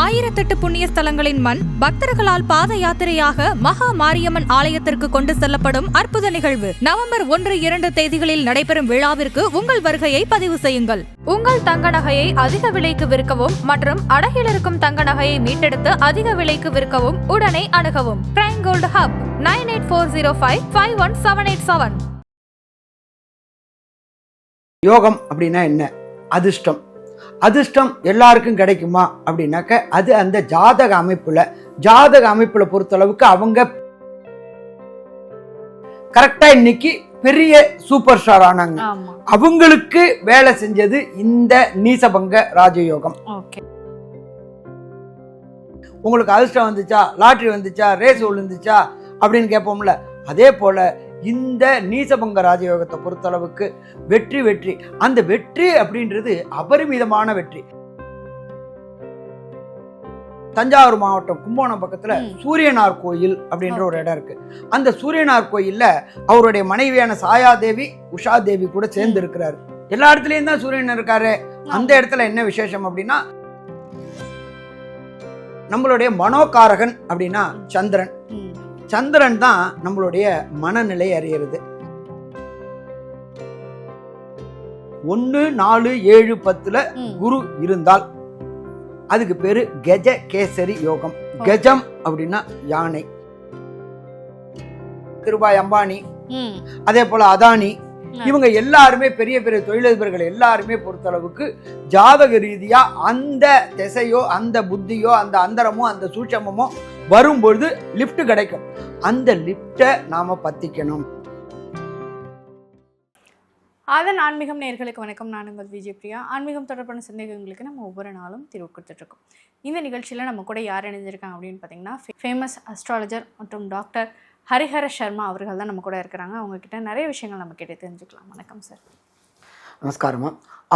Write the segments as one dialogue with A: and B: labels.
A: ஆயிரத்தெட்டு புண்ணிய ஸ்தலங்களின் மண் பக்தர்களால் பாத யாத்திரையாக மகா மாரியம்மன் ஆலயத்திற்கு கொண்டு செல்லப்படும் அற்புத நிகழ்வு. நவம்பர் ஒன்று இரண்டு தேதிகளில் நடைபெறும் விழாவிற்கு உங்கள் வருகையை பதிவு செய்யுங்கள். உங்கள் தங்க நகையை அதிக விலைக்கு விற்கவும் மற்றும் அடகில் இருக்கும் தங்க நகையை மீட்டெடுத்து அதிக விலைக்கு விற்கவும் உடனே அணுகவும். Prime gold hub nine eight four zero five five one seven eight seven
B: யோகம் அப்படின்னா என்ன? அதிர்ஷ்டம். அதிர்ஷ்டம் எல்லாருக்கும் கிடைக்குமா அப்படின்னாக்க அது அந்த ஜாதக அமைப்புல ஜாதக அமைப்புல பொறுத்தளவுக்கு அவங்க கரெக்டா இன்னைக்கு பெரிய சூப்பர் ஸ்டார் ஆனாங்க. அவங்களுக்கு வேலை செஞ்சது இந்த நீசபங்க ராஜயோகம். உங்களுக்கு அதிர்ஷ்டம் வந்துச்சா லாட்ரி வந்துச்சா ரேஸ் விழுந்துச்சா அப்படின்னு கேட்போம்ல. அதே போல இந்த நீசபங்க ராஜயோகத்தை பொறுத்தளவுக்கு வெற்றி வெற்றி. அந்த வெற்றி அப்படின்றது அபரிமிதமான வெற்றி. தஞ்சாவூர் மாவட்டம் கும்போணம் பக்கத்துல. சூரியனார் கோயில் அப்படின்ற ஒரு இடம் இருக்கு. அந்த சூரியனார் கோயில்ல அவருடைய மனைவியான சாயாதேவி உஷா தேவி கூட சேர்ந்து இருக்கிறாரு. எல்லா இடத்துலயும் தான் சூரியன் இருக்காரு. அந்த இடத்துல என்ன விசேஷம் அப்படின்னா நம்மளுடைய மனோகாரகன் அப்படின்னா சந்திரன். சந்திரன் தான் நம்மளுடைய மனநிலை அறியறது ஒன்று நாலு ஏழு பத்துல. குரு இருந்தால் அதுக்கு பேரு கஜ கேசரி யோகம் கஜம் அப்படின்னா யானை திருபாய் அம்பானி. அதே போல அதானி. இவங்க எல்லாருமே பெரிய பெரிய தொழிலதிபர்கள் எல்லாருமே பொறுத்தளவுக்கு ஜாதக ரீதியா அந்த திசையோ அந்த புத்தியோ அந்த அந்தரமோ அந்த சூட்சமோ வரும்பொழுது லிஃப்ட் கிடைக்கும். அந்த லிஃப்டை நாம பத்திக்கணும்.
C: அதன் ஆன்மீகம் நேர்களுக்கு வணக்கம். நான் உங்கள் விஜய் பிரியா. ஆன்மீகம் தொடர்பான சந்தேகங்களுக்கு நம்ம ஒவ்வொரு நாளும் தீர்வு கொடுத்துட்ருக்கோம். இந்த நிகழ்ச்சியில் நம்ம கூட யார் இணைஞ்சிருக்காங்க அப்படின்னு பார்த்தீங்கன்னா ஃபேமஸ் அஸ்ட்ராலஜர் மற்றும் டாக்டர் ஹரிஹர சர்மா அவர்கள் தான் நம்ம கூட இருக்கிறாங்க. அவங்க கிட்ட நிறைய விஷயங்கள் நம்ம கேட்டு தெரிஞ்சுக்கலாம். வணக்கம் சார்
B: நமஸ்காரமா.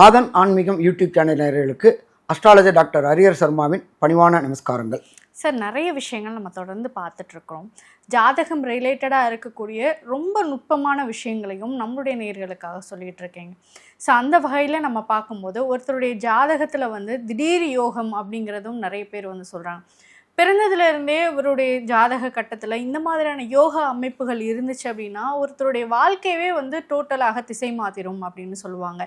B: ஆதன் ஆன்மீகம் யூடியூப் சேனல் நேயர்களுக்கு அஸ்ட்ராலஜர் டாக்டர் ஹரியர் சர்மாவின் பணிவான நமஸ்காரங்கள்.
C: சார் நிறைய விஷயங்கள் நம்ம தொடர்ந்து பார்த்துட்ருக்குறோம். ஜாதகம் ரிலேட்டடாக இருக்கக்கூடிய ரொம்ப நுட்பமான விஷயங்களையும் நம்மளுடைய நேர்களுக்காக சொல்லிட்டு இருக்கீங்க ஸோ அந்த வகையில் நம்ம பார்க்கும்போது ஒருத்தருடைய ஜாதகத்தில் வந்து திடீர் யோகம் அப்படிங்கிறதும் நிறைய பேர் வந்து சொல்கிறாங்க பிறந்ததுலேருந்தே அவருடைய இவருடைய ஜாதக கட்டத்தில் இந்த மாதிரியான யோகா அமைப்புகள் இருந்துச்சு அப்படின்னா ஒருத்தருடைய வாழ்க்கையவே வந்து டோட்டலாக திசை மாத்திரும் அப்படின்னு சொல்லுவாங்க.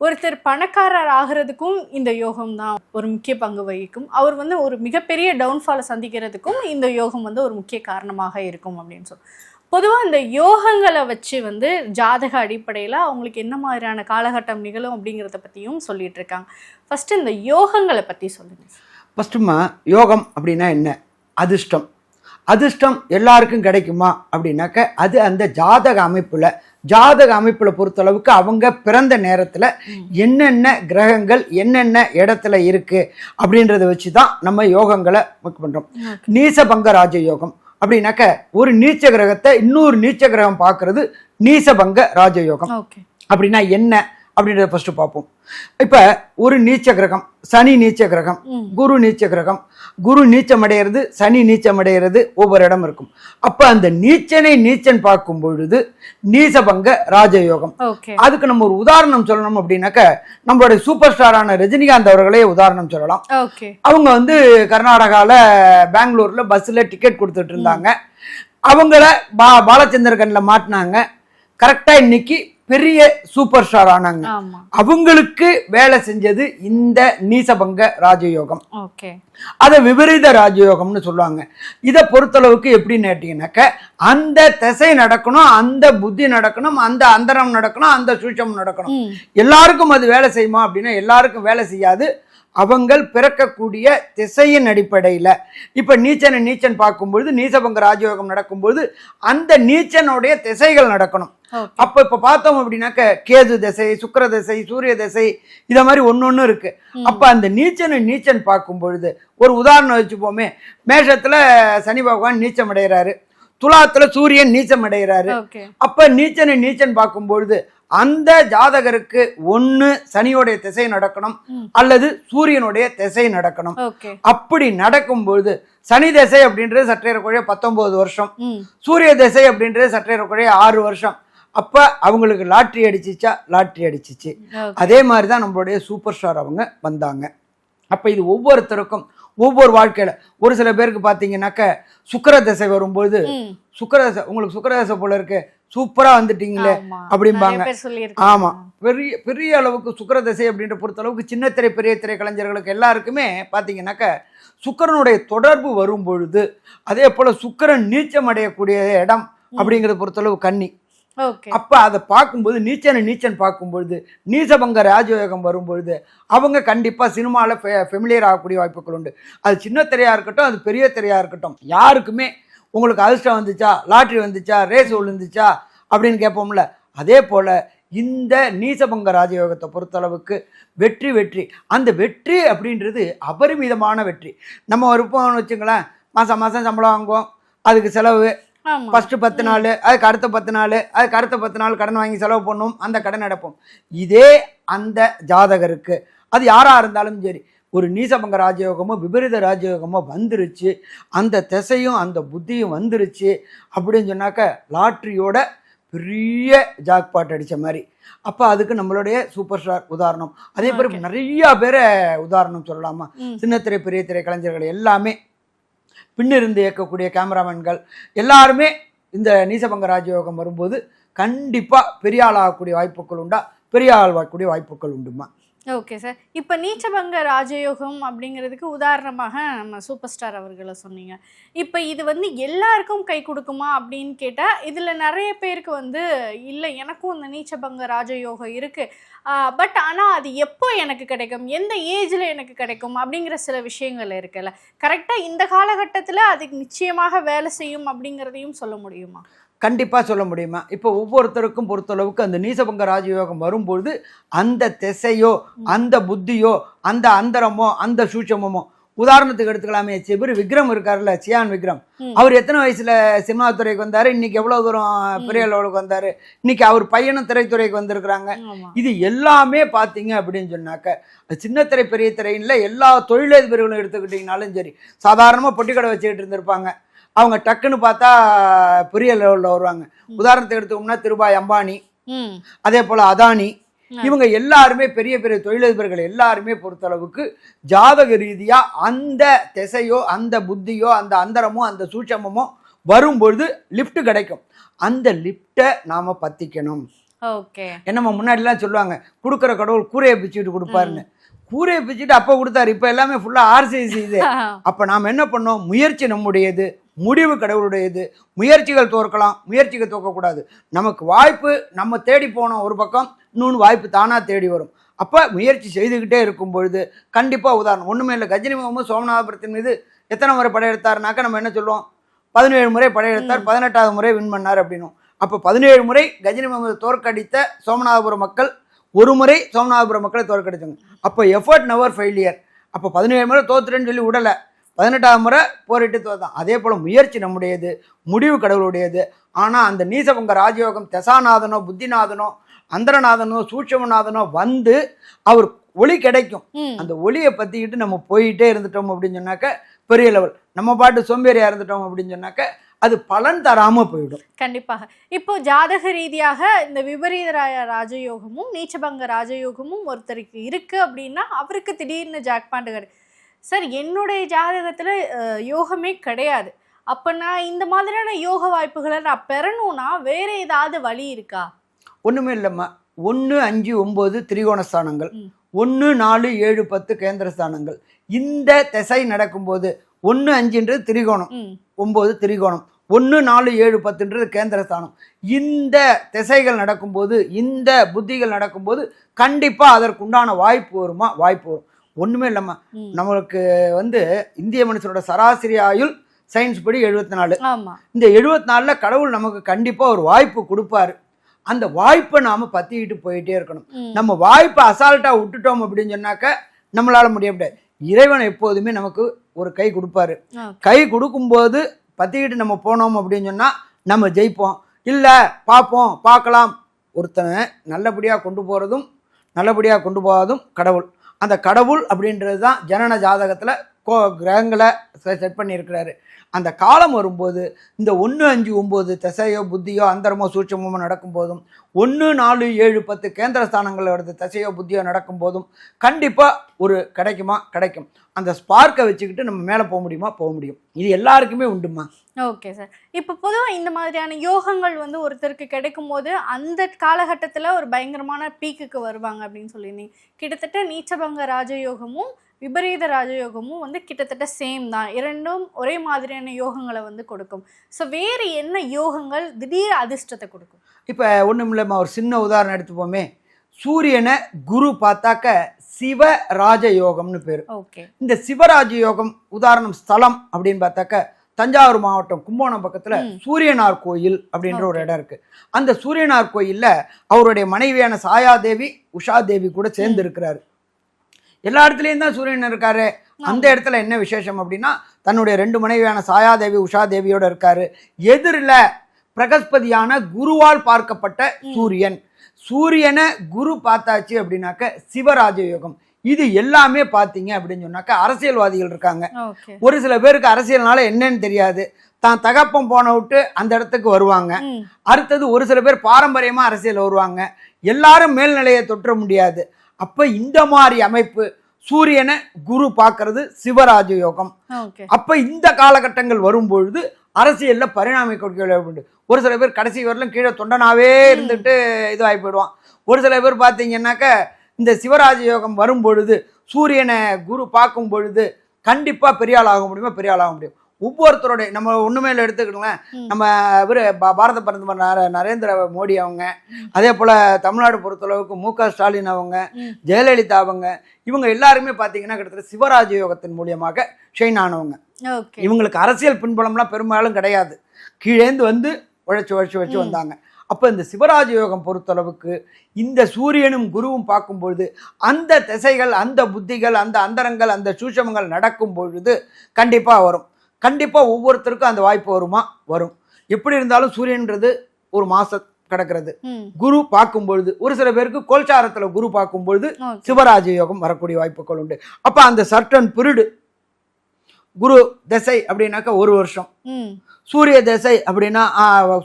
C: ஒருத்தர் பணக்காரர் ஆகிறதுக்கும் இந்த யோகம் தான் ஒரு முக்கிய பங்கு வகிக்கும். அவர் வந்து ஒரு மிகப்பெரிய டவுன்ஃபாலை சந்திக்கிறதுக்கும் இந்த யோகம் வந்து ஒரு முக்கிய காரணமாக இருக்கும் அப்படின்னு சொல்லி பொதுவாக இந்த யோகங்களை வச்சு வந்து ஜாதக அடிப்படையில் அவங்களுக்கு என்ன மாதிரியான காலகட்டம் நிகழும் அப்படிங்கிறத பற்றியும் சொல்லிகிட்டு இருக்காங்க. ஃபஸ்ட்டு இந்த யோகங்களை பற்றி சொல்லுங்கள்
B: ஃபஸ்ட்டுமா யோகம் அப்படின்னா என்ன? அதிர்ஷ்டம். அதிர்ஷ்டம் எல்லாருக்கும் கிடைக்குமா? அப்படின்னாக்க அது அந்த ஜாதக அமைப்புல ஜாதக அமைப்புல பொறுத்தளவுக்கு அவங்க பிறந்த நேரத்துல. என்னென்ன கிரகங்கள் என்னென்ன இடத்துல இருக்கு அப்படின்றத வச்சு தான் நம்ம யோகங்களை book பண்றோம். நீசபங்க ராஜ யோகம் அப்படின்னாக்க ஒரு நீச்ச கிரகத்தை இன்னொரு நீச்ச கிரகம் பார்க்கிறது நீசபங்க ராஜயோகம். அப்படின்னா என்ன? அப்படின்றத ஃபர்ஸ்ட் பார்ப்போம். இப்ப ஒரு நீச்ச கிரகம் சனி நீச்ச கிரகம். குரு நீச்ச கிரகம் குரு நீச்சம் அடையிறது சனி நீச்சம் அடையிறது ஒவ்வொரு இடம் இருக்கும். அப்ப அந்த நீச்சனை நீச்சன் பார்க்கும் பொழுது நீசபங்க ராஜயோகம். அதுக்கு நம்ம ஒரு உதாரணம் சொல்லணும் அப்படின்னாக்க நம்மளுடைய சூப்பர் ஸ்டாரான ரஜினிகாந்த் அவர்களே உதாரணம் சொல்லலாம். அவங்க வந்து கர்நாடகால பெங்களூர்ல பஸ்ல டிக்கெட் கொடுத்துட்டு இருந்தாங்க. அவங்கள பா பாலச்சந்தர் கண்ணில் மாட்டினாங்க கரெக்டா இன்னைக்கு பெரிய சூப்பர் ஸ்டார் ஆனாங்க அவங்களுக்கு வேலை செஞ்சது இந்த நீசபங்க ராஜயோகம். அதை விபரீத ராஜயோகம்னு சொல்லுவாங்க. இதை பொறுத்தளவுக்கு எப்படின்னு கேட்டீங்கன்னாக்க அந்த திசை நடக்கணும் அந்த புத்தி நடக்கணும் அந்த அந்தரம் நடக்கணும் அந்த சூட்சம் நடக்கணும். எல்லாருக்கும் அது வேலை செய்யுமா அப்படின்னா எல்லாருக்கும் வேலை செய்யாது. அவங்கள் பிறக்கக்கூடிய திசையின் அடிப்படையில். இப்போ நீச்சனை நீச்சன் பார்க்கும்பொழுது நீசபங்க ராஜயோகம் நடக்கும்பொழுது அந்த நீச்சனுடைய திசைகள் நடக்கணும். அப்போ இப்போ பார்த்தோம் அப்படின்னாக்க கேது திசை சுக்கிர திசை சூரிய திசை இத மாதிரி ஒன்று இருக்கு. அப்போ அந்த நீச்சனை நீச்சன் பார்க்கும் பொழுது ஒரு உதாரணம் வச்சுப்போமே. மேஷத்துல சனி பகவான் நீச்சம் அடைகிறாரு துலாத்துல சூரியன் நீச்சம் அடைகிறாரு அப்ப நீச்சனை நீச்சன் பார்க்கும் பொழுது அந்த ஜாதகருக்கு ஒண்ணு சனியோடைய திசை நடக்கணும். அல்லது சூரியனுடைய திசை நடக்கணும். அப்படி நடக்கும் பொழுது சனி திசை அப்படின்றது சற்றேறக்குறைய பத்தொன்பது வருஷம். சூரிய திசை அப்படின்றது சற்றேறக்குறைய ஆறு வருஷம். அப்ப அவங்களுக்கு லாட்ரி அடிச்சிச்சா லாட்ரி அடிச்சிச்சு அதே மாதிரி தான் நம்மளுடைய சூப்பர் ஸ்டார் அவங்க வந்தாங்க அப்ப இது ஒவ்வொருத்தருக்கும் ஒவ்வொரு வாழ்க்கையில ஒரு சில பேருக்கு பார்த்தீங்கன்னாக்க சுக்கிர திசை வரும்போது
C: ம்.
B: சுக்கிர தசை உங்களுக்கு சுக்கிர தசை போல இருக்கு சூப்பரா வந்துட்டீங்களே. அப்படிம்பாங்க.
C: நிறைய பேர் சொல்லியிருக்காங்க.
B: ஆமா பெரிய பெரிய அளவுக்கு சுக்கிர திசை அப்படின்ற பொறுத்த அளவுக்கு சின்ன திரை பெரிய திரை கலைஞர்களுக்கு எல்லாருக்குமே பார்த்தீங்கன்னாக்க சுக்கிரனுடைய தொடர்பு வரும் பொழுது அதே போல சுக்கிரன் நீச்சம் அடையக்கூடிய இடம் அப்படிங்கிறத பொறுத்தளவு கன்னி அப்போ அதை பார்க்கும்போது நீச்சனை நீச்சன் பார்க்கும்பொழுது நீசபங்க ராஜயோகம் வரும்பொழுது அவங்க கண்டிப்பாக சினிமாவில் ஃபெமிலியர் ஆகக்கூடிய வாய்ப்புகள் உண்டு. அது சின்ன திரையாக இருக்கட்டும் அது பெரிய திரையாக இருக்கட்டும். யாருக்குமே உங்களுக்கு அதிர்ஷ்டம் வந்துச்சா லாட்ரி வந்துச்சா ரேஸ் விழுந்துச்சா அப்படின்னு கேட்போம்ல. அதே போல் இந்த நீசபங்க ராஜயோகத்தை பொறுத்தளவுக்கு வெற்றி வெற்றி. அந்த வெற்றி அப்படின்றது அபரிமிதமான வெற்றி. நம்ம இருப்போம்னு வச்சுங்களேன் மாதம் மாதம் சம்பளம் வாங்குவோம் அதுக்கு செலவு ஃபஸ்ட்டு பத்து நாள் அதுக்கு அடுத்த பத்து நாள் அதுக்கு அடுத்த பத்து நாள் கடன் வாங்கி செலவு பண்ணும் அந்த கடன் அடைப்போம் இதே அந்த ஜாதகருக்கு. அது யாராக இருந்தாலும் சரி ஒரு நீசபங்க ராஜயோகமோ விபரீத ராஜயோகமோ வந்துருச்சு அந்த திசையும் அந்த புத்தியும் வந்துருச்சு அப்படின்னு சொன்னாக்க லாட்ரியோட பெரிய ஜாக்பாட் அடித்த மாதிரி. அப்போ அதுக்கு நம்மளுடைய சூப்பர் ஸ்டார் உதாரணம். அதே மாதிரி. நிறையா பேரை உதாரணம் சொல்லலாமா. சின்னத்திரை பெரிய திரை கலைஞர்கள் எல்லாமே பின்னிருந்து இயக்கக்கூடிய கேமராமேன்கள் எல்லாருமே இந்த நீசபங்க ராஜயோகம் வரும்போது கண்டிப்பாக பெரிய ஆள் ஆகக்கூடிய வாய்ப்புகள் உண்டா? பெரிய ஆள் ஆகக்கூடிய வாய்ப்புகள் உண்டுமா?
C: ஓகே சார் இப்போ நீச்சபங்க ராஜயோகம் அப்படிங்கிறதுக்கு உதாரணமாக நம்ம சூப்பர் ஸ்டார் அவர்களை சொன்னீங்க. இப்போ இது வந்து எல்லாருக்கும் கை கொடுக்குமா அப்படின்னு கேட்டால் இதில் நிறைய பேருக்கு வந்து இல்லை எனக்கும் இந்த நீச்சபங்க ராஜயோகம் இருக்குது பட் ஆனால் அது எப்போ எனக்கு கிடைக்கும்? எந்த ஏஜில் எனக்கு கிடைக்கும்? அப்படிங்கிற சில விஷயங்கள் இருக்குல்ல. கரெக்டாக இந்த காலகட்டத்தில் அதுக்கு நிச்சயமாக வேலை செய்யும் அப்படிங்கிறதையும் சொல்ல முடியுமா?
B: கண்டிப்பாக சொல்ல முடியுமா? இப்போ ஒவ்வொருத்தருக்கும் பொறுத்தளவுக்கு அந்த நீசபங்க ராஜயோகம் வரும்பொழுது அந்த திசையோ அந்த புத்தியோ அந்த அந்தரமோ அந்த சூட்சமோ உதாரணத்துக்கு எடுத்துக்கலாமே சிபுர் விக்ரம் இருக்காருல்ல சியான் விக்ரம். அவர் எத்தனை வயசுல சினிமா துறைக்கு வந்தாரு? இன்னைக்கு எவ்வளவு தூரம் பெரிய லெவலுக்கு வந்தாரு? இன்னைக்கு அவர் பையனும் திரைத்துறைக்கு வந்திருக்கிறாங்க. இது எல்லாமே பார்த்தீங்க அப்படின்னு சொன்னாக்க சின்ன திரை பெரிய திரையில் எல்லா தொழிலதிபர்களும் எடுத்துக்கிட்டிங்கனாலும் சரி. சாதாரணமாக பொட்டிக்கடை வச்சுக்கிட்டு இருந்திருப்பாங்க. அவங்க டக்குன்னு பார்த்தா பெரிய லெவலில் வருவாங்க. உதாரணத்துக்கு எடுத்துக்கோம்னா திருபாய் அம்பானி அதே போல் அதானி. இவங்க எல்லாருமே பெரிய பெரிய தொழிலதிபர்கள் எல்லாருமே பொறுத்தளவுக்கு ஜாதக ரீதியாக அந்த திசையோ அந்த புத்தியோ அந்த அந்தரமோ அந்த சூட்சமமோ வரும்பொழுது லிஃப்ட் கிடைக்கும். அந்த லிஃப்ட்டை நாம் பற்றிக்கணும்
C: ஓகே.
B: என்னம்மா முன்னாடிலாம் சொல்லுவாங்க கொடுக்குற கடவுள் கூரையை பிச்சுட்டு கொடுப்பாருன்னு. கூரையை பிச்சுட்டு அப்போ கொடுத்தாரு. இப்போ எல்லாமே ஃபுல்லாக ஆர்சிசி இது. அப்போ நாம் என்ன பண்ணோம்? முயற்சி நம்முடையது. முடிவு கடவுளுடையது. முயற்சிகள் தோற்கலாம் முயற்சிகள் தோற்கக்கூடாது நமக்கு வாய்ப்பு நம்ம தேடி போனோம் ஒரு பக்கம் இன்னொன்று வாய்ப்பு தானாக தேடி வரும். அப்போ முயற்சி செய்துக்கிட்டே இருக்கும் பொழுது கண்டிப்பாக உதாரணம் ஒன்றுமே இல்லை. கஜினி முகமது சோமநாதபுரத்தின் மீது எத்தனை முறை படையெடுத்தாருனாக்க நம்ம என்ன சொல்லுவோம்? பதினேழு முறை படையெடுத்தார் பதினெட்டாவது முறை வின் பண்ணார் அப்படின்னும். அப்போ பதினேழு முறை கஜினி முகமது தோற்கடித்த சோமநாதபுரம் மக்கள் ஒரு முறை சோமநாதபுரம் மக்களை தோற்கடித்தாங்க அப்போ எஃபர்ட் நவர் ஃபெயிலியர் அப்போ பதினேழு முறை தோத்துறேன்னு சொல்லி விடலை. பதினெட்டாவது முறை போரிட்டு தோத்தான் அதே போல் முயற்சி நம்முடையது முடிவு கடவுளுடையது. ஆனால் அந்த நீசபங்க ராஜயோகம் தசாநாதனோ புத்திநாதனோ அந்தரநாதனோ சூட்சமநாதனோ வந்து அவர் ஒளி கிடைக்கும். அந்த ஒளியை பற்றிக்கிட்டு நம்ம போயிட்டே இருந்துட்டோம் அப்படின்னு சொன்னாக்க பெரிய லெவல் நம்ம பாட்டு சோம்பேறியாக இருந்துட்டோம் அப்படின்னு சொன்னாக்க அது பலன் தராமல் போயிடும்.
C: கண்டிப்பாக. இப்போ ஜாதக ரீதியாக இந்த விபரீத ராஜயோகமும் நீச்சபங்க ராஜயோகமும் ஒருத்தருக்கு இருக்கு அப்படின்னா அவருக்கு திடீர்னு ஜாக்பாண்ட் கிடை சார் என்னுடைய ஜாதகத்துல யோகமே கிடையாது. அப்ப நான் இந்த மாதிரியான யோக வாய்ப்புகளை நான் பெறணும்னா வேற ஏதாவது வழி இருக்கா?
B: ஒன்றுமே இல்லைம்மா. ஒன்று அஞ்சு ஒம்பது திரிகோண ஸ்தானங்கள்.
C: ம்.
B: ஒன்று நாலு ஏழு பத்து கேந்திர ஸ்தானங்கள். இந்த திசை நடக்கும்போது ஒன்று அஞ்சுன்றது திரிகோணம். ஒம்பது திரிகோணம். ஒன்று நாலு ஏழு பத்துன்றது கேந்திர ஸ்தானம். இந்த திசைகள் நடக்கும்போது இந்த புத்திகள் நடக்கும்போது கண்டிப்பாக அதற்குண்டான வாய்ப்பு வருமா? வாய்ப்பு வரும். ஒன்றுமே இல்லைம்மா.
C: ம்.
B: நம்மளுக்கு வந்து இந்திய மனுஷனோட சராசரி ஆயுள் சயின்ஸ் படி எழுபத்தி நாலு இந்த எழுபத்தி நாலில் கடவுள் நமக்கு கண்டிப்பாக ஒரு வாய்ப்பு கொடுப்பாரு. அந்த வாய்ப்பை நாம் பற்றிக்கிட்டு போயிட்டே இருக்கணும். நம்ம வாய்ப்பை அசால்ட்டாக விட்டுட்டோம் அப்படின்னு சொன்னாக்க நம்மளால முடிய முடியாது. இறைவன் எப்போதுமே நமக்கு ஒரு கை கொடுப்பாரு. கை கொடுக்கும்போது பற்றிக்கிட்டு நம்ம போனோம் அப்படின்னு சொன்னால் நம்ம ஜெயிப்போம். இல்லை பார்ப்போம் பார்க்கலாம். ஒருத்தனை நல்லபடியாக கொண்டு போகிறதும் நல்லபடியாக கொண்டு போகாதும் கடவுள். அந்த கடவுள் அப்படின்றது தான் ஜனன ஜாதகத்தில் கோ கிரகங்களை செட் பண்ணியிருக்கிறாரு. அந்த காலம் வரும்போது இந்த ஒன்று அஞ்சு ஒம்பது திசையோ புத்தியோ அந்தரமோ சூட்சமோ நடக்கும் போதும் ஒன்று நாலு ஏழு பத்து கேந்திர ஸ்தானங்களோட திசையோ புத்தியோ நடக்கும் போதும் கண்டிப்பாக ஒரு கிடைக்குமா? கிடைக்கும். அந்த ஸ்பார்க்கை வச்சுக்கிட்டு நம்ம மேலே போக முடியுமா? போக முடியும். இது எல்லாருக்குமே உண்டுமா
C: ஓகே சார் இப்போ பொதுவாக இந்த மாதிரியான யோகங்கள் வந்து ஒருத்தருக்கு கிடைக்கும் போது அந்த காலகட்டத்தில் ஒரு பயங்கரமான பீக்குக்கு வருவாங்க அப்படின்னு சொல்லியிருந்தீங்க. கிட்டத்தட்ட நீச்சபங்க ராஜயோகமும் விபரீத ராஜயோகமும் வந்து கிட்டத்தட்ட சேம் தான். இரண்டும் ஒரே மாதிரியான யோகங்களை வந்து கொடுக்கும். ஸோ வேறு என்ன யோகங்கள் திடீர் அதிர்ஷ்டத்தை கொடுக்கும்?
B: இப்போ ஒன்றும் இல்லைம்மா ஒரு சின்ன உதாரணம் எடுத்துப்போமே. சூரியனை குரு பார்த்தாக்க சிவ ராஜயோகம்னு பேர்.
C: ஓகே
B: இந்த சிவராஜ யோகம் உதாரணம் ஸ்தலம் அப்படின்னு பார்த்தாக்க தஞ்சாவூர் மாவட்டம் கும்போணம் பக்கத்துல. சூரியனார் கோயில் அப்படின்ற ஒரு. இடம் இருக்கு. அந்த சூரியனார் கோயில்ல அவருடைய மனைவியான சாயாதேவி உஷாதேவி கூட சேர்ந்து இருக்கிறாரு. எல்லா இடத்துலயும் தான் சூரியன் இருக்காரு. அந்த இடத்துல என்ன விசேஷம் அப்படின்னா தன்னுடைய ரெண்டு மனைவியான சாயாதேவி உஷாதேவியோட இருக்காரு. எதிரில் பிரகஸ்பதியான குருவால் பார்க்கப்பட்ட சூரியன். சூரியனை குரு பார்த்தாச்சு அப்படின்னாக்க சிவராஜ யோகம். இது எல்லாமே பார்த்தீங்க அப்படின்னு சொன்னாக்க அரசியல்வாதிகள் இருக்காங்க. ஒரு சில பேருக்கு அரசியல்னால என்னன்னு தெரியாது. தான் தகப்பம் போன விட்டு அந்த இடத்துக்கு வருவாங்க. அடுத்தது ஒரு சில பேர் பாரம்பரியமா அரசியல் வருவாங்க. எல்லாரும் மேல்நிலையை தொற்ற முடியாது. அப்ப இந்த மாதிரி அமைப்பு சூரியனை குரு பார்க்கறது சிவராஜ யோகம். அப்ப இந்த காலகட்டங்கள் வரும்பொழுது அரசியல்ல பரிணாமிக்க உண்டு. ஒரு சில பேர் கடைசி வரலும் கீழே தொண்டனாவே இருந்துட்டு இதுவாகி போயிடுவான். ஒரு சில பேர் பார்த்தீங்கன்னாக்க இந்த சிவராஜ யோகம் வரும் பொழுது சூரியனை குரு பார்க்கும் பொழுது கண்டிப்பா பெரிய ஆள் ஆக முடியுமா? பெரிய ஆள் ஆக முடியும். ஒவ்வொருத்தருடைய நம்ம ஒண்ணுமே இல்லை எடுத்துக்கிட்டோங்களேன். நம்ம இவர் பாரத பிரதமர் நர- நரேந்திர மோடி அவங்க அதே போல தமிழ்நாடு பொறுத்தளவுக்கு மு க ஸ்டாலின் அவங்க. ஜெயலலிதா அவங்க இவங்க எல்லாருமே பார்த்தீங்கன்னா கிட்டத்தட்ட சிவராஜ யோகத்தின் மூலியமாக ஷைன் ஆனவங்க. இவங்களுக்கு அரசியல் பின்புலம்லாம் பெரும்பாலும் கிடையாது. கீழேந்து வந்து உழைச்சி உழைச்சி உழைச்சி. வந்தாங்க. அப்போ இந்த சிவராஜ யோகம் பொறுத்தளவுக்கு இந்த சூரியனும் குருவும் பார்க்கும் பொழுது அந்த திசைகள் அந்த புத்திகள் அந்த அந்தரங்கள் அந்த சூஷமங்கள் நடக்கும் பொழுது கண்டிப்பாக வரும். கண்டிப்பாக ஒவ்வொருத்தருக்கும் அந்த வாய்ப்பு வருமா? வரும். எப்படி இருந்தாலும் சூரியன்றது ஒரு மாசம் கிடக்கிறது. குரு பார்க்கும் பொழுது ஒரு சில பேருக்கு கோல்சாரத்தில் குரு பார்க்கும் பொழுது சிவராஜ யோகம் வரக்கூடிய வாய்ப்புகள் உண்டு. அப்போ அந்த சர்டன் பிரிடு குரு திசை அப்படின்னாக்கா ஒரு வருஷம். சூரிய திசை அப்படின்னா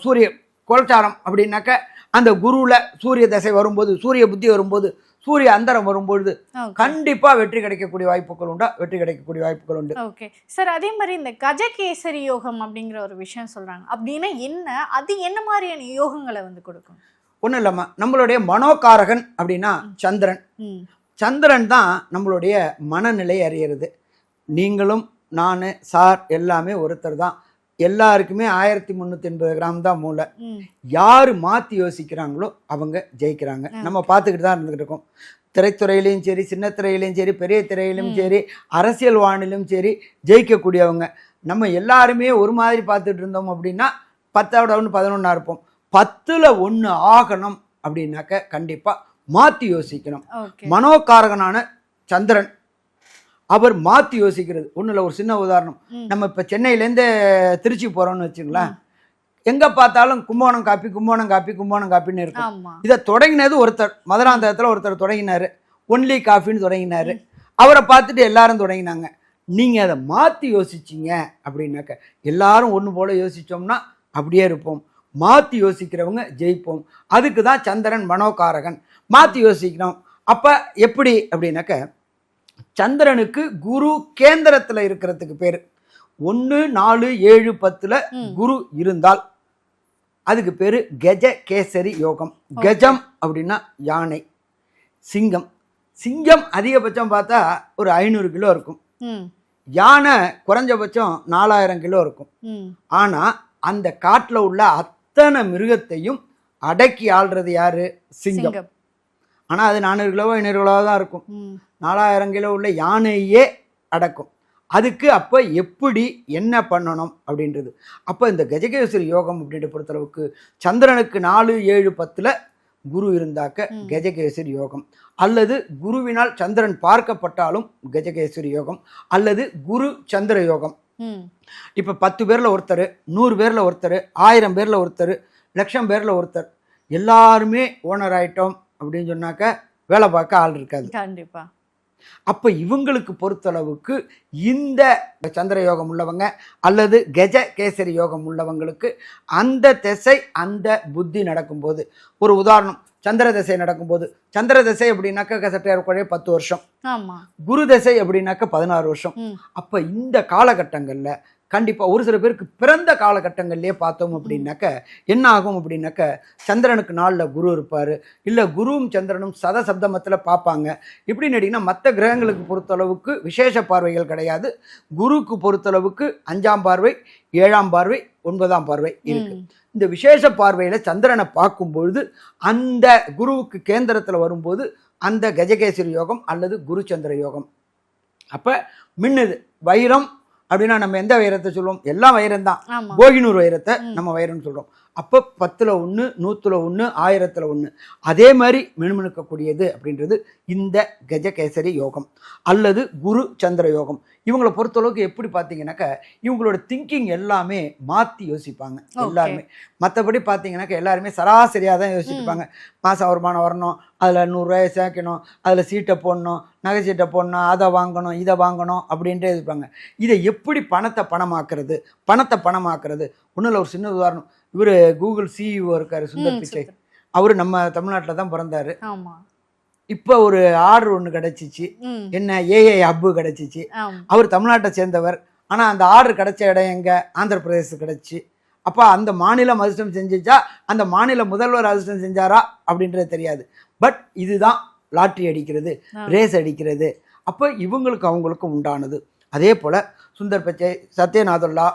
B: சூரிய கோல்சாரம் அப்படின்னாக்க அந்த குருவில் சூரிய திசை வரும்போது சூரிய புத்தி வரும்போது சூரிய அந்தரம் வரும்பொழுது கண்டிப்பா வெற்றி கிடைக்கக்கூடிய வாய்ப்புகள் உண்டா? வெற்றி கிடைக்கக்கூடிய வாய்ப்புகள் உண்டு.
C: ஓகே சார் அதே மாதிரி இந்த கஜகேசரி யோகம் அப்படிங்கிற ஒரு விஷயம் சொல்றாங்க. அப்படின்னா என்ன? அது என்ன மாதிரியான யோகங்களை வந்து கொடுக்கும்?
B: ஒன்றும் இல்லைம்மா நம்மளுடைய மனோகாரகன் அப்படின்னா சந்திரன்.
C: ம்.
B: சந்திரன் தான் நம்மளுடைய மனநிலை அறியறது. நீங்களும் நான் சார் எல்லாமே ஒருத்தர் தான். எல்லாருக்குமே ஆயிரத்தி முந்நூற்றி எண்பது கிராம் தான் மூளை. யார் மாற்றி யோசிக்கிறாங்களோ அவங்க ஜெயிக்கிறாங்க. நம்ம பார்த்துக்கிட்டு தான் இருந்துகிட்டு இருக்கோம். திரைத்துறையிலையும் சரி சின்ன திரையிலையும் சரி பெரிய திரையிலும். சரி அரசியல் வானிலும் சரி ஜெயிக்கக்கூடியவங்க. நம்ம எல்லாருமே ஒரு மாதிரி பார்த்துட்டு இருந்தோம் அப்படின்னா பத்தோட ஒன்று பதினொன்றா இருப்போம். பத்தில் ஒன்று ஆகணும் அப்படின்னாக்க கண்டிப்பாக மாற்றி யோசிக்கணும். மனோகாரகனான சந்திரன் அவர் மாற்றி யோசிக்கிறது. ஒன்றும் இல்லை ஒரு சின்ன உதாரணம். நம்ம இப்போ சென்னையிலேருந்து திருச்சி போகிறோம்னு வச்சுங்களேன். எங்கே பார்த்தாலும் கும்போணம் காப்பி கும்போணம் காப்பி கும்போணம் காப்பின்னு இருக்கும். இதை தொடங்கினது ஒருத்தர் மதுராந்தகத்தில் ஒருத்தர் தொடங்கினாரு. ஒன்லி காஃபின்னு தொடங்கினாரு. அவரை பார்த்துட்டு எல்லாரும் தொடங்கினாங்க. நீங்கள் அதை மாற்றி யோசிச்சீங்க அப்படின்னாக்க எல்லாரும் ஒன்று போல யோசிச்சோம்னா அப்படியே இருப்போம். மாற்றி யோசிக்கிறவங்க ஜெயிப்போம். அதுக்கு தான் சந்திரன் மனோகாரகன். மாற்றி யோசிக்கணும். அப்போ எப்படி அப்படின்னாக்க சந்திரனுக்கு குரு கேந்திரத்தில் இருக்கிறதுக்கு பேர். ஒன்று நாலு ஏழு பத்தில். குரு இருந்தால் அதுக்கு பேர் கஜ கேசரி யோகம். கஜம் அப்படின்னா யானை. சிங்கம். சிங்கம் அதிகபட்சம் பார்த்தா ஒரு ஐநூறு கிலோ இருக்கும். யானை குறைஞ்சபட்சம் நாலாயிரம் கிலோ இருக்கும்.
C: ம்.
B: ஆனால் அந்த காட்டில் உள்ள அத்தனை மிருகத்தையும் அடக்கி ஆள்றது யாரு? சிங்கம். ஆனால் அது நானூறு கிலோவோ ஐநூறு கிலோவோ தான் இருக்கும். நாலாயிரம் கிலோ உள்ள யானையே அடக்கும். அதுக்கு அப்போ எப்படி என்ன பண்ணணும் அப்படின்றது. அப்போ இந்த கஜகேசரி யோகம் அப்படின்ற பொறுத்தளவுக்கு சந்திரனுக்கு நாலு ஏழு பத்தில் குரு இருந்தாக்க
C: ம்.
B: கஜகேசரி யோகம். அல்லது குருவினால் சந்திரன் பார்க்கப்பட்டாலும் கஜகேசரி யோகம். அல்லது குரு சந்திர யோகம். இப்போ பத்து பேரில் ஒருத்தர் நூறு பேரில் ஒருத்தர் ஆயிரம் பேரில் ஒருத்தர் லட்சம் பேரில் ஒருத்தர். எல்லாருமே ஓனர் ஆயிட்டோம். அப்படின்னு சொன்னாக்க வேலை பார்க்க ஆள் இருக்காது.
C: கண்டிப்பா.
B: அப்போ இவங்களுக்கு பொறுத்தளவுக்கு இந்த சந்திர யோகம் உள்ளவங்க அல்லது கஜ கேசரி யோகம் உள்ளவங்களுக்கு அந்த திசை அந்த புத்தி நடக்கும்போது. ஒரு உதாரணம் சந்திர திசை நடக்கும்போது. சந்திர திசை அப்படின்னாக்கா சற்றைய பத்து வருஷம். குரு திசை அப்படின்னாக்க பதினாறு வருஷம். அப்போ இந்த காலகட்டங்களில் கண்டிப்பாக ஒரு சில பேருக்கு பிறந்த காலகட்டங்கள்லேயே பார்த்தோம் அப்படின்னாக்க என்ன ஆகும் அப்படின்னாக்க சந்திரனுக்கு நாளில் குரு இருப்பார். இல்லை குருவும் சந்திரனும் சத சப்தமத்தில் பார்ப்பாங்க. எப்படின்னு கேட்டிங்கன்னா மற்ற கிரகங்களுக்கு பொறுத்தளவுக்கு விசேஷ பார்வைகள் கிடையாது. குருவுக்கு பொறுத்தளவுக்கு அஞ்சாம் பார்வை ஏழாம் பார்வை ஒன்பதாம் பார்வை இருக்கு.
C: ம்.
B: இந்த விசேஷ பார்வையில் சந்திரனை பார்க்கும் பொழுது அந்த குருவுக்கு கேந்திரத்தில் வரும்போது அந்த கஜகேசரி யோகம் அல்லது குரு சந்திர யோகம். அப்போ மின்னுது வைரம் அப்படின்னா நம்ம எந்த வைரத்தை சொல்லுவோம்? எல்லாம் வைரம் தான்
C: ஆமா.
B: கோகினூர் வைரத்தை. நம்ம வைரம்னு சொல்கிறோம் அப்போ பத்தில் ஒன்று நூற்றில் ஒன்று ஆயிரத்தில் ஒன்று அதே மாதிரி மினுமினுக்கக்கூடியது அப்படின்றது இந்த கஜகேசரி யோகம் அல்லது குரு சந்திர யோகம். இவங்களை பொறுத்தளவுக்கு எப்படி பார்த்தீங்கன்னாக்க இவங்களோட திங்கிங் எல்லாமே மாற்றி யோசிப்பாங்க. எல்லாருமே. மற்றபடி பார்த்தீங்கன்னாக்க எல்லாருமே சராசரியாக தான் யோசிச்சுருப்பாங்க மாதம் வருமானம் வரணும் அதில் நூறுரூவாயை சேர்க்கணும் அதில் சீட்டை போடணும் நகை சீட்டை போடணும் அதை வாங்கணும் இதை வாங்கணும் அப்படின்ட்டு இருப்பாங்க. இதை எப்படி பணத்தை பணமாக்குறது? பணத்தை பணமாக்குறது. ஒன்றும் இல்லை ஒரு சின்ன உதாரணம். இவர் கூகுள் சிஇஓ இருக்காரு சுந்தர் பிச்சை. அவர் நம்ம தமிழ்நாட்டில் தான் பிறந்தாரு. இப்போ ஒரு ஆர்டர் ஒன்று கிடச்சிச்சு. என்ன ஏஐ ஹப்பு கிடச்சிச்சு. அவர் தமிழ்நாட்டை சேர்ந்தவர். ஆனால் அந்த ஆர்டர் கிடைச்ச இடம் எங்கே? ஆந்திர பிரதேசம் கிடச்சி. அப்போ அந்த மாநிலம் அதிர்ஷ்டம் செஞ்சுச்சா அந்த மாநில முதல்வர் அதிர்ஷ்டம் செஞ்சாரா? அப்படின்றது தெரியாது. பட் இதுதான் லாட்ரி அடிக்கிறது. ரேஸ் அடிக்கிறது. அப்போ இவங்களுக்கு அவங்களுக்கும் உண்டானது. அதே போல் சுந்தர் பிச்சை சத்யநாதல்லா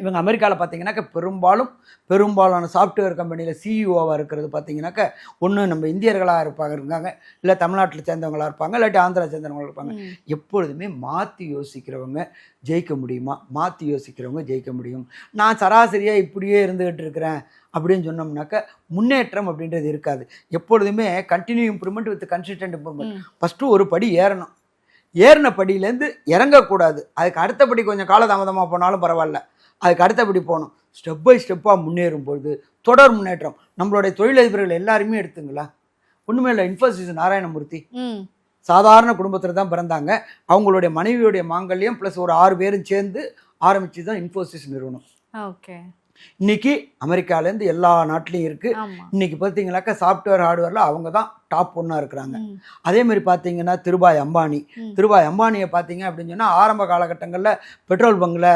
B: இவங்க அமெரிக்காவில் பார்த்தீங்கன்னாக்க பெரும்பாலும் பெரும்பாலான சாஃப்ட்வேர் கம்பெனியில் சிஇஓவாக இருக்கிறது பார்த்தீங்கன்னாக்க ஒன்று நம்ம இந்தியர்களாக இருப்பாங்க இருக்காங்க. இல்லை தமிழ்நாட்டில் சேர்ந்தவங்களா இருப்பாங்க இல்லாட்டி ஆந்திரா சேர்ந்தவங்களா இருப்பாங்க. எப்பொழுதுமே மாற்றி யோசிக்கிறவங்க ஜெயிக்க முடியுமா? மாற்றி யோசிக்கிறவங்க ஜெயிக்க முடியும். நான் சராசரியாக இப்படியே இருந்துகிட்டு இருக்கிறேன் அப்படின்னு சொன்னோம்னாக்க முன்னேற்றம் அப்படின்றது இருக்காது. எப்பொழுதுமே continue improvement with consistent improvement. First ஒரு படி ஏறணும். ஏறின படியிலேருந்து இறங்கக்கூடாது. அதுக்கு அடுத்தபடி கொஞ்சம் காலதாமதமாக போனாலும் பரவாயில்ல. அதுக்கு அடுத்தபடி போகணும். ஸ்டெப் பை ஸ்டெப்பாக முன்னேறும் பொழுது தொடர் முன்னேற்றம். நம்மளுடைய தொழிலதிபர்கள் எல்லாருமே எடுத்துங்களா? ஒன்றுமே இல்லை இன்ஃபோசிஸ் நாராயணமூர்த்தி. சாதாரண குடும்பத்தில் தான் பிறந்தாங்க. அவங்களுடைய மனைவியுடைய மாங்கல்யம் ப்ளஸ் ஒரு ஆறு பேரும் சேர்ந்து ஆரம்பிச்சு தான் இன்ஃபோசிஸ் நிறுவனம்.
C: ஓகே.
B: இன்னைக்கு அமெரிக்காலேருந்து எல்லா நாட்டிலையும் இருக்குது இன்னைக்கு பார்த்தீங்கன்னாக்கா சாஃப்ட்வேர் ஹார்ட்வேரில் அவங்க தான் டாப் ஒன்னாக இருக்கிறாங்க. அதே மாதிரி பார்த்தீங்கன்னா திருபாய் அம்பானி. திருபாய் அம்பானியை பார்த்தீங்க அப்படின்னு சொன்னால் ஆரம்ப காலகட்டங்களில் பெட்ரோல் பங்கில்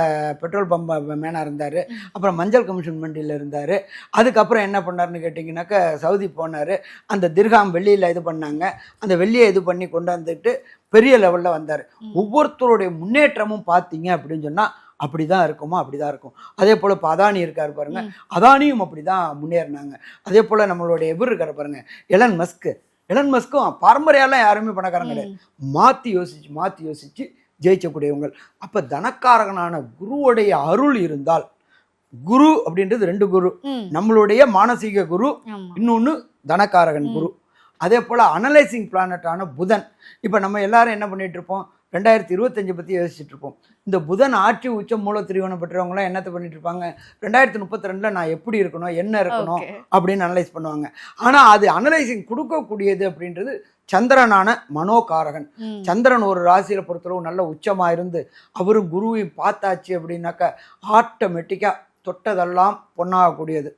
B: பெட்ரோல் பம்ப் மேனாக இருந்தார். அப்புறம் மஞ்சள் கமிஷன் மண்டியில் இருந்தார். அதுக்கப்புறம் என்ன பண்ணாருன்னு கேட்டிங்கனாக்கா சவுதி போனார். அந்த திர்காம் வெள்ளியில் இது பண்ணாங்க. அந்த வெள்ளியை இது பண்ணி கொண்டு வந்துட்டு பெரிய லெவலில் வந்தார். ஒவ்வொருத்தருடைய முன்னேற்றமும் பார்த்தீங்க அப்படின்னு சொன்னால் அப்படி தான் இருக்குமா அப்படி தான் இருக்கும். அதே போல் இப்போ அதானி இருக்கார் பாருங்க.
C: ம்.
B: அதானியும் அப்படி தான் முன்னேறினாங்க. அதே போல் நம்மளுடைய இவர் இருக்கார் பாருங்க எலன் மஸ்க்கு எலன் மஸ்க்கும் பாரம்பரியாலாம் யாருமே பணக்காரங்க கிடையாது. மாற்றி யோசிச்சு மாற்றி யோசிச்சு ஜெயிக்கக்கூடியவங்க அப்போ தனக்காரகனான குருவுடைய அருள் இருந்தால் குரு அப்படின்றது ரெண்டு குரு. நம்மளுடைய மானசீக குரு இன்னொன்று தனக்காரகன். குரு. அதே போல் அனலைசிங் பிளானட்டான புதன். இப்போ நம்ம எல்லாரும் என்ன பண்ணிட்டு இருப்போம்? ரெண்டாயிரத்தி இருபத்தஞ்சு பற்றி யோசிச்சுட்டு இருப்போம் இந்த புதன் ஆட்சி உச்சம் மூல திரிவனம் பெற்றவங்களாம் என்னத்தை பண்ணிட்டு இருப்பாங்க ரெண்டாயிரத்தி முப்பத்தி ரெண்டில் நான் எப்படி இருக்கணும் என்ன இருக்கணும் அப்படின்னு அனலைஸ் பண்ணுவாங்க. ஆனால் அது அனலைசிங் கொடுக்கக்கூடியது அப்படின்றது சந்திரனான மனோகாரகன். சந்திரன் ஒரு ராசியில் பொறுத்தளவு நல்ல உச்சமாக இருந்து அவரும் குருவையும் பார்த்தாச்சு அப்படின்னாக்கா ஆட்டோமேட்டிக்காக தொட்டதெல்லாம் பொண்ணாகக்கூடியது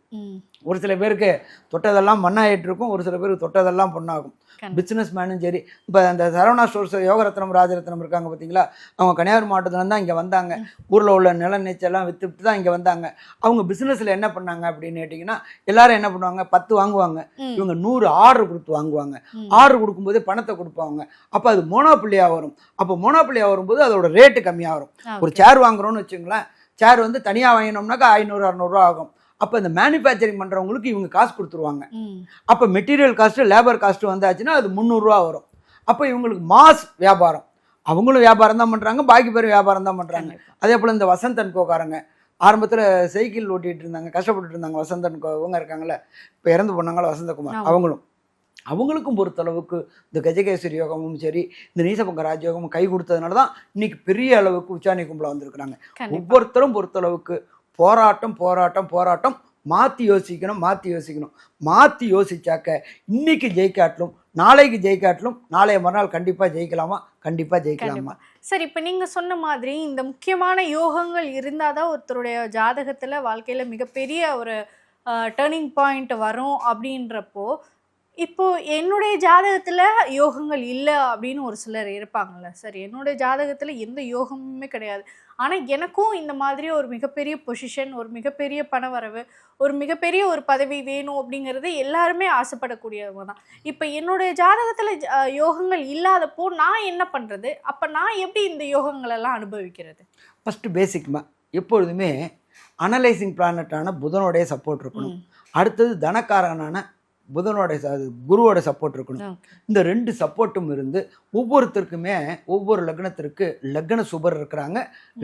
B: ஒரு சில பேருக்கு தொட்டதெல்லாம் மண்ணாயிட்டு இருக்கும் ஒரு சில பேருக்கு தொட்டதெல்லாம் பொண்ணாகும். பிஸ்னஸ் மேனும் சரி. இப்போ அந்த சரவணா ஸ்டோர்ஸ் யோகரத்னம் ராஜரத்னம் இருக்காங்க பார்த்தீங்களா அவங்க கன்னியாகுமரி மாவட்டத்துல தான் இங்கே வந்தாங்க. ஊரில் உள்ள நில நீச்சல்லாம் விற்றுட்டு தான் இங்கே வந்தாங்க. அவங்க பிஸ்னஸில் என்ன பண்ணாங்க அப்படின்னு கேட்டிங்கன்னா எல்லாரும் என்ன பண்ணுவாங்க? பத்து வாங்குவாங்க. இவங்க நூறு ஆர்டர் கொடுத்து வாங்குவாங்க. ஆர்டர் கொடுக்கும்போதே பணத்தை கொடுப்பாங்க. அப்போ அது மோனோப்பிள்ளியாக வரும். அப்போ மோனோப்பிள்ளியாக வரும்போது அதோட ரேட்டு கம்மியாக வரும். ஒரு. சேர் வாங்குறோம்னு வச்சுங்களேன் சேர் வந்து தனியாக வாங்கினோம்னாக்கா ஐநூறு அறநூறுவா ஆகும். அப்போ இந்த மேனுஃபேக்சரிங் பண்ணுறவங்களுக்கு இவங்க காசு கொடுத்துருவாங்க. அப்போ மெட்டீரியல் காஸ்ட்டு லேபர் காஸ்ட்டு வந்தாச்சுன்னா அது முந்நூறுரூவா வரும். அப்போ இவங்களுக்கு மாஸ் வியாபாரம். அவங்களும் வியாபாரம் தான் பண்ணுறாங்க பாக்கி பேர் வியாபாரம் தான் பண்ணுறாங்க. அதே போல் இந்த வசந்தன் கோக்காரங்க ஆரம்பத்தில் சைக்கிள் ஓட்டிகிட்டு இருந்தாங்க கஷ்டப்பட்டுட்டு இருந்தாங்க வசந்தன் கோ இவங்க இருக்காங்கல்ல இப்போ இறந்து போனாங்களா வசந்தகுமார். அவங்களும். அவங்களுக்கும் பொறுத்தளவுக்கு இந்த கஜகேசரி யோகமும் சரி இந்த நீசபங்க ராஜயோகமும் கை கொடுத்ததுனால தான் இன்னைக்கு பெரிய அளவுக்கு உச்சாணி கும்பல வந்திருக்கிறாங்க. ஒவ்வொருத்தரும் பொறுத்தளவுக்கு போராட்டம் போராட்டம் போராட்டம். மாற்றி யோசிக்கணும் மாற்றி யோசிக்கணும். மாற்றி யோசிச்சாக்க இன்னைக்கு ஜெயிக்காட்டிலும் நாளைக்கு ஜெயிக்காட்டிலும் நாளைய மறுநாள் கண்டிப்பாக ஜெயிக்கலாமா? கண்டிப்பாக ஜெயிக்கலாமா?
C: சார் சரி நீங்கள் சொன்ன மாதிரி இந்த முக்கியமான யோகங்கள் இருந்தால் தான் ஒருத்தருடைய ஜாதகத்தில் வாழ்க்கையில் மிகப்பெரிய ஒரு டேர்னிங் பாயிண்ட் வரும் அப்படின்றப்போ இப்போ என்னுடைய ஜாதகத்துல யோகங்கள் இல்லை அப்படின்னு ஒரு சிலர் இருப்பாங்கல்ல. சரி என்னுடைய ஜாதகத்துல எந்த யோகமுமே கிடையாது. ஆனா எனக்கும் இந்த மாதிரி ஒரு மிகப்பெரிய பொசிஷன் ஒரு மிகப்பெரிய பணவரவு ஒரு மிகப்பெரிய ஒரு பதவி வேணும் அப்படிங்கிறது எல்லாருமே ஆசைப்படக்கூடியவங்க தான் இப்போ என்னுடைய ஜாதகத்துல யோகங்கள் இல்லாதப்போ நான் என்ன பண்றது? அப்ப நான் எப்படி இந்த யோகங்கள் எல்லாம் அனுபவிக்கிறது
B: ஃபர்ஸ்ட் பேசிக்மா எப்பொழுதுமே அனலைசிங் பிளானட்டான புதனுடைய சப்போர்ட் இருக்கணும். அடுத்தது தனக்காரனான புதனோட அது குருவோட சப்போர்ட் இருக்கணும். இந்த ரெண்டு சப்போர்ட்டும் இருந்து ஒவ்வொருத்தருக்குமே ஒவ்வொரு லக்னத்திற்கு லக்ன சுபர் இருக்கிறாங்க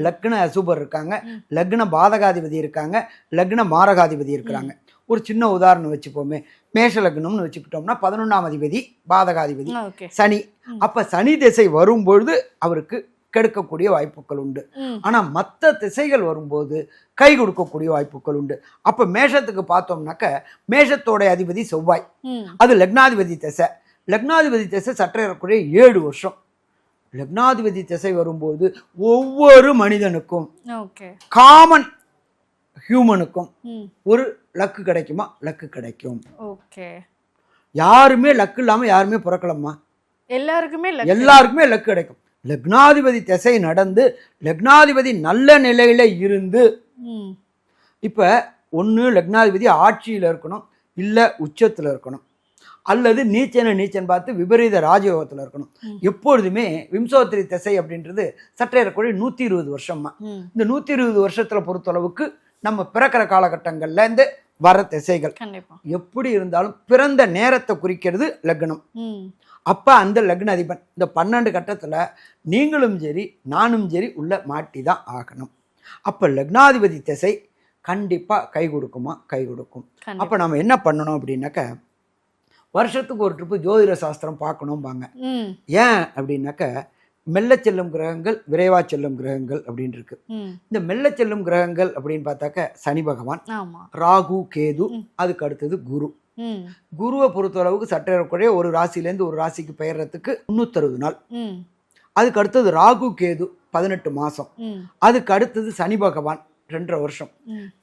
B: லக்ன அசுபர் இருக்காங்க. லக்ன பாதகாதிபதி இருக்காங்க லக்ன மாரகாதிபதி இருக்கிறாங்க. ஒரு சின்ன உதாரணம் வச்சுப்போமே. மேஷ லக்னம்னு வச்சுக்கிட்டோம்னா பதினொன்றாம் அதிபதி பாதகாதிபதி சனி. அப்ப சனி திசை வரும்பொழுது அவருக்கு கெடுக்கக்கூடிய வாய்ப்புகள் உண்டு. ஆனா மற்ற திசைகள் வரும்போது கை கொடுக்கக்கூடிய வாய்ப்புகள் உண்டு. அப்ப மேஷத்துக்கு பார்த்தோம்னாக்க மேஷத்தோட அதிபதி செவ்வாய். அது லக்னாதிபதி திசை. லக்னாதிபதி திசை சற்ற ஏறக்குறைய ஏழு வருஷம். லக்னாதிபதி திசை வரும்போது ஒவ்வொரு மனிதனுக்கும் காமன் ஹியூமனுக்கும் ஒரு லக்கு கிடைக்குமா? லக்கு கிடைக்கும். யாருமே லக்கு இல்லாம யாருமே பிறக்கலம்மா.
C: எல்லாருக்குமே.
B: எல்லாருக்குமே லக்கு கிடைக்கும். லக்னாதிபதி திசை நடந்து லக்னாதிபதி நல்ல நிலையில இருந்து. இப்ப ஒண்ணு லக்னாதிபதி ஆட்சியில இருக்கணும் இல்ல உச்சத்துல இருக்கணும். அல்லது நீச்சன நீச்சன் பார்த்து விபரீத ராஜயோகத்துல இருக்கணும். எப்பொழுதுமே விம்சோத்திரி திசை அப்படின்றது சற்றேறக்குறைய நூத்தி இருபது வருஷமா இந்த நூத்தி இருபது வருஷத்துல பொறுத்தளவுக்கு நம்ம பிறக்கிற காலகட்டங்கள்ல இருந்து வர திசைகள். எப்படி இருந்தாலும் பிறந்த நேரத்தை குறிக்கிறது லக்னம். அப்ப அந்த லக்ன அதிபன் இந்த பன்னெண்டு கட்டத்துல நீங்களும் சரி நானும் சரி உள்ள மாட்டி தான் ஆகணும். அப்ப லக்னாதிபதி திசை கண்டிப்பா கை கொடுக்குமா? கை கொடுக்கும். அப்ப நம்ம என்ன பண்ணணும் அப்படின்னாக்க வருஷத்துக்கு ஒரு ட்ரிப்பு ஜோதிட சாஸ்திரம் பார்க்கணும்பாங்க. ஏன் அப்படின்னாக்க மெல்ல செல்லும் கிரகங்கள் விரைவா செல்லும் கிரகங்கள் அப்படின்னு இருக்கு. இந்த மெல்ல செல்லும் கிரகங்கள் அப்படின்னு பார்த்தாக்க சனி பகவான் ராகு கேது. அதுக்கு அடுத்தது குரு. குருவை பொறுத்தளவுக்கு சற்றேறக்குறைய ஒரு ராசியிலேருந்து ஒரு ராசிக்கு பெயர்றதுக்கு முந்நூற்றறுபது நாள். அதுக்கு அடுத்தது ராகு கேது பதினெட்டு மாதம் அதுக்கு அடுத்தது சனி பகவான் ரெண்டரை வருஷம்.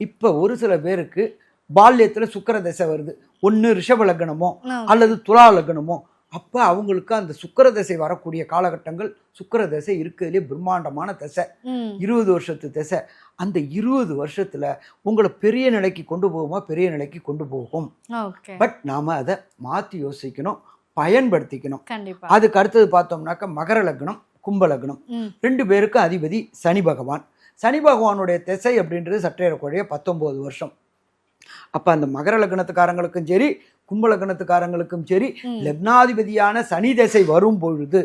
B: இப்போ ஒரு சில பேருக்கு பால்யத்தில் சுக்கிர தசை வருது. ஒன்று ரிஷப லக்னமோ அல்லது துலா லக்னமோ. அப்போ அவங்களுக்கு அந்த சுக்கிர தசை வரக்கூடிய காலகட்டங்கள் சுக்கிர தசை இருக்கிறதுலே பிரம்மாண்டமான தசை. இருபது வருஷத்து தசை. அந்த இருபது வருஷத்துல உங்களை பெரிய நிலைக்கு கொண்டு போகுமா? பெரிய நிலைக்கு கொண்டு போகும். பட் நாம அதை மாற்றி யோசிக்கணும் பயன்படுத்திக்கணும். அதுக்கு அடுத்தது பார்த்தோம்னாக்க மகர லக்னம் கும்ப லக்னம். ரெண்டு பேருக்கும் அதிபதி சனி பகவான். சனி பகவானுடைய திசை அப்படின்றது சற்றேறக்குறைய பத்தொம்போது வருஷம். அப்போ அந்த மகர லக்னத்துக்காரங்களுக்கும் சரி கும்ப லக்னத்துக்காரங்களுக்கும் சரி. லக்னாதிபதியான சனி திசை வரும் பொழுது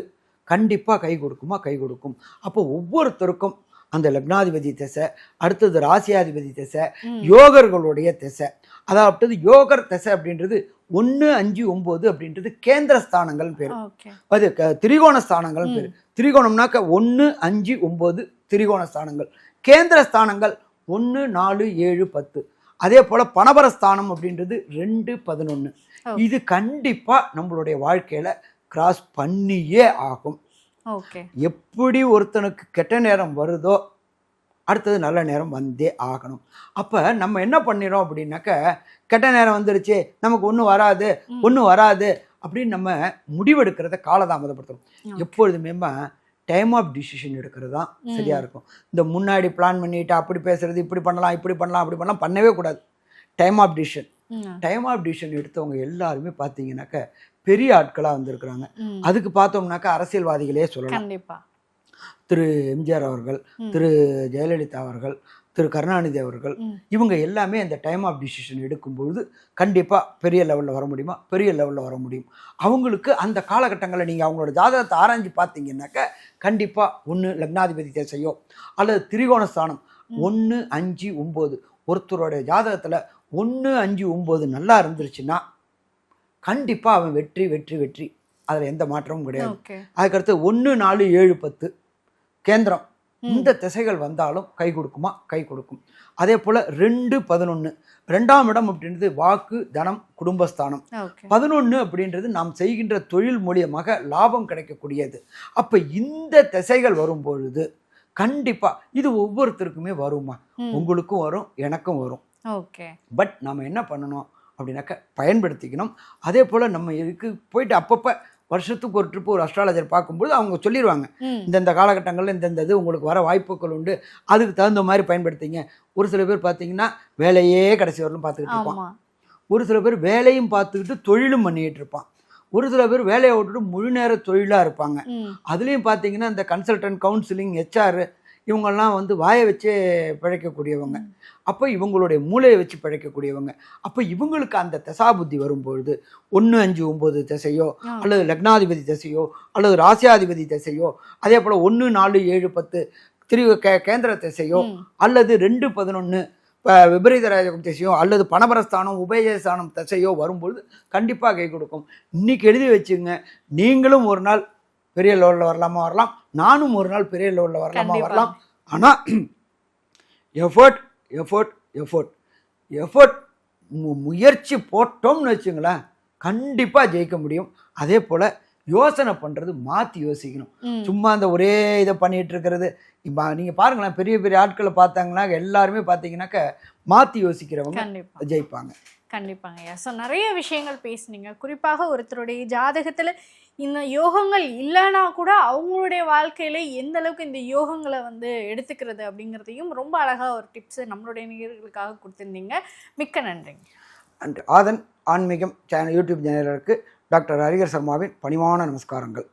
B: கண்டிப்பாக கை கொடுக்குமா? கை கொடுக்கும். அப்போ ஒவ்வொருத்தருக்கும் அந்த லக்னாதிபதி திசை அடுத்தது ராசியாதிபதி திசை. யோகர்களுடைய திசை. அதாவது யோகர் திசை அப்படின்றது ஒன்று அஞ்சு ஒம்பது அப்படின்றது கேந்திர ஸ்தானங்கள் பேர். அது திரிகோண ஸ்தானங்கள் பேர். திரிகோணம்னாக்க ஒன்று அஞ்சு ஒம்பது திரிகோண ஸ்தானங்கள். கேந்திர ஸ்தானங்கள் ஒன்று நாலு ஏழு பத்து. அதே போல் பணபர ஸ்தானம் அப்படின்றது ரெண்டு பதினொன்று. இது கண்டிப்பாக நம்மளுடைய வாழ்க்கையில் கிராஸ் பண்ணியே ஆகும் எப்படி ஒருத்தனுக்கு கெட்ட நேரம் வருதோ அடுத்தது நல்ல நேரம் வந்தே ஆகணும் அப்போ நம்ம என்ன பண்ணிடுறோம் அப்படின்னாக்க கெட்ட நேரம் வந்துருச்சு நமக்கு ஒன்றும் வராது. ஒன்றும் வராது அப்படின்னு நம்ம முடிவெடுக்கிறத காலதாமதப்படுத்துறோம்
C: ம்.
B: டைம் ஆஃப் டிசிஷன் எடுக்கிறது தான்
C: ம்.
B: சரியா இருக்கும். இந்த முன்னாடி பிளான் பண்ணிட்டு அப்படி பேசுறது இப்படி பண்ணலாம் இப்படி பண்ணலாம் அப்படி பண்ணலாம் பண்ணவே கூடாது. Time of decision time of decision எடுத்தவங்க எல்லாருமே பார்த்தீங்கன்னாக்க பெரிய ஆட்களாக வந்திருக்கிறாங்க. அதுக்கு பார்த்தோம்னாக்க அரசியல்வாதிகளே சொல்லலாம். திரு எம்ஜிஆர் அவர்கள். திரு ஜெயலலிதா அவர்கள் திரு கருணாநிதி அவர்கள். இவங்க எல்லாமே அந்த டைம் ஆஃப் டிசிஷன் எடுக்கும்பொழுது கண்டிப்பாக பெரிய லெவலில் வர முடியுமா? பெரிய லெவலில் வர முடியும். அவங்களுக்கு அந்த காலகட்டங்களில் நீங்கள் அவங்களோட ஜாதகத்தை ஆராய்ஞ்சு பார்த்தீங்கன்னாக்க கண்டிப்பாக ஒன்று லக்னாதிபதி தேசையோ அல்லது திரிகோண ஸ்தானம். ஒன்று அஞ்சு ஒம்பது ஒருத்தருடைய ஜாதகத்தில் ஒன்று அஞ்சு ஒம்பது நல்லா இருந்துருச்சுன்னா கண்டிப்பாக அவன் வெற்றி வெற்றி வெற்றி. அதில் எந்த மாற்றமும் கிடையாது. அதுக்கடுத்து ஒன்று நாலு ஏழு பத்து. கேந்திரம். இந்த திசைகள் வந்தாலும் கை கொடுக்குமா? கை கொடுக்கும். அதே போல் ரெண்டு பதினொன்று ரெண்டாம் இடம் அப்படின்றது வாக்கு தனம் குடும்பஸ்தானம். பதினொன்று அப்படின்றது நாம் செய்கின்ற தொழில் மூலியமாக லாபம் கிடைக்கக்கூடியது. அப்போ இந்த திசைகள் வரும் பொழுது கண்டிப்பாக இது ஒவ்வொருத்தருக்குமே வருமா? உங்களுக்கும் வரும் எனக்கும் வரும்.
C: ஓகே.
B: பட் நம்ம என்ன பண்ணணும் அப்படின்னாக்க பயன்படுத்திக்கணும். அதே போல் நம்ம இதுக்கு போயிட்டு அப்பப்போ வருஷத்துக்கு ஒரு ட்ரிப்பு ஒரு அஸ்ட்ராலஜர் பார்க்கும்போது அவங்க சொல்லிடுவாங்க இந்தந்த காலகட்டங்களில் இந்தந்த இது உங்களுக்கு வர வாய்ப்புகள் உண்டு. அதுக்கு தகுந்த மாதிரி பயன்படுத்திங்க. ஒரு சில பேர் பார்த்தீங்கன்னா வேலையே கடைசி வரலும் பார்த்துக்கிட்டு இருப்பான். ஒரு சில பேர் வேலையும் பார்த்துக்கிட்டு தொழிலும் பண்ணிக்கிட்டு இருப்பான். ஒரு சில பேர் வேலையை விட்டுட்டு முழு நேர தொழிலாக இருப்பாங்க. அதுலேயும் பார்த்தீங்கன்னா இந்த கன்சல்டன்ட் கவுன்சிலிங் ஹெச்ஆர் இவங்கெல்லாம் வந்து வாயை வச்சே பிழைக்கக்கூடியவங்க. அப்போ இவங்களுடைய மூளையை வச்சு பிழைக்கக்கூடியவங்க. அப்போ இவங்களுக்கு அந்த தசாபுத்தி வரும்பொழுது ஒன்று அஞ்சு ஒம்பது திசையோ. அல்லது லக்னாதிபதி திசையோ அல்லது ராசியாதிபதி திசையோ அதே போல் ஒன்று நாலு ஏழு பத்து திரு கே கேந்திர திசையோ. அல்லது ரெண்டு பதினொன்று விபரீத ராஜகம் திசையோ அல்லது பணபரஸ்தானம் உபயஸ்தானம் திசையோ வரும்பொழுது கண்டிப்பாக கை கொடுக்கும். இன்னைக்கு எழுதி வச்சுங்க. நீங்களும் ஒரு நாள் பெரிய லெவலில் வரலாமா வரலாம். நானும் ஒரு நாள் பெரிய லெவலில் வரலாமா. வரலாம். ஆனால் எஃபர்ட் எஃபர்ட் எஃபர்ட் எஃபர்ட் முயற்சி போட்டோம்னு வச்சுங்களேன் கண்டிப்பாக ஜெயிக்க முடியும். அதே போல் யோசனை பண்ணுறது மாற்றி யோசிக்கணும். சும்மா அந்த ஒரே இதை பண்ணிட்டு இருக்கிறது. இப்போ நீங்கள் பாருங்களேன் பெரிய பெரிய ஆட்களை பார்த்தாங்கன்னா எல்லாருமே பார்த்தீங்கன்னாக்க மாற்றி யோசிக்கிறவங்க
C: கண்டிப்பா.
B: ஜெயிப்பாங்க.
C: கண்டிப்பாங்க ஐயா. ஸோ நிறைய விஷயங்கள் பேசுனீங்க. குறிப்பாக ஒருத்தருடைய ஜாதகத்துல இந்த யோகங்கள் இல்லைன்னா கூட அவங்களுடைய வாழ்க்கையில எந்த அளவுக்கு இந்த யோகங்களை வந்து எடுத்துக்கிறது அப்படிங்கிறதையும் ரொம்ப அழகா ஒரு டிப்ஸ் நம்மளுடைய நேர்களுக்காக கொடுத்துருந்தீங்க. மிக்க நன்றிங்க
B: and Aadhan Aanmeegam channel YouTube சேனலுக்கு டாக்டர் ஹரிகர் சர்மாவின் பணிவான நமஸ்காரங்கள்.